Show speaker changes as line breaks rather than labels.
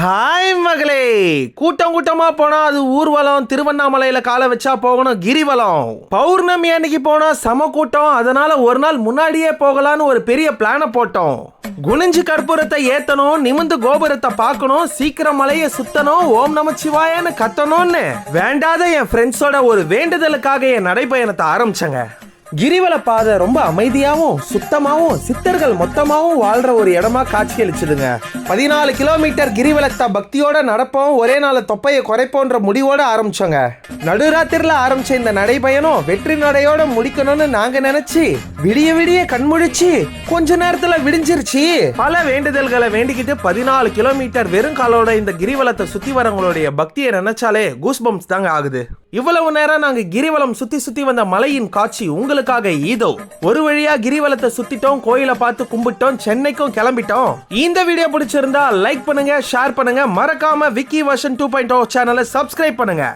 Hi மகளே. கூட்டம் கூட்டமா போனா அது ஊர்வலம் திருவண்ணாமலையில காலை வச்சா போகணும் கிரிவலம். பௌர்ணமி அன்னைக்கு போனா சம கூட்டம் அதனால ஒரு நாள் முன்னாடியே போகலான்னு ஒரு பெரிய பிளான போட்டோம். குனிஞ்சு கற்பூரத்தை ஏத்தணும் நிமிந்து கோபுரத்தை பார்க்கணும் சீக்கிரம் மலையை சுத்தணும் ஓம் நமச்சிவாயன்னு கத்தணும்னு. வேண்டாத என் ஃப்ரெண்ட்ஸோட ஒரு வேண்டுதலுக்காக என் நடைபயணத்தை ஆரம்பிச்சங்க. கிரிவல பாதை ரொம்ப அமைதியாகவும் சுத்தமாகவும் சித்தர்கள் மொத்தமாகவும் வாழ்ற ஒரு இடமா காட்சியளிச்சுதுங்க. பதினாலு கிலோமீட்டர் கிரிவலத்தை பக்தியோட நடப்போம். ஒரே நாள் தொப்பையை குறைப்போன்ற முடிவோட ஆரம்பிச்சோங்க. நடுராத்திரில ஆரம்பிச்ச இந்த நடைபயணம் வெற்றி நடையோட முடிக்கணும்னு நாங்க நினைச்சு விடிய விடிய கண்முழிச்சு கொஞ்ச நேரத்துல விடிஞ்சிருச்சு. பல வேண்டுதல்களை வேண்டிக்கிட்டு பதினாலு கிலோமீட்டர் வெறும் காலோட இந்த கிரிவலத்தை சுத்தி வரவங்களுடைய பக்தியை நினைச்சாலே கூஸ்பம்ஸ் தாங்க ஆகுது. இவ்வளவு நேரம் நாங்க கிரிவலம் சுத்தி சுத்தி வந்த மலையின் காட்சி உங்களுக்காக இதோ. ஒரு வழியா கிரிவலத்தை சுத்திட்டோம் கோயிலை பார்த்து கும்பிட்டோம் சென்னைக்கும் கிளம்பிட்டோம். இந்த வீடியோ பிடிச்சிருந்தா லைக் பண்ணுங்க ஷேர் பண்ணுங்க. மறக்காம விக்கி வருஷன் டூ பாயிண்ட் சேனலை சப்ஸ்கிரைப் பண்ணுங்க.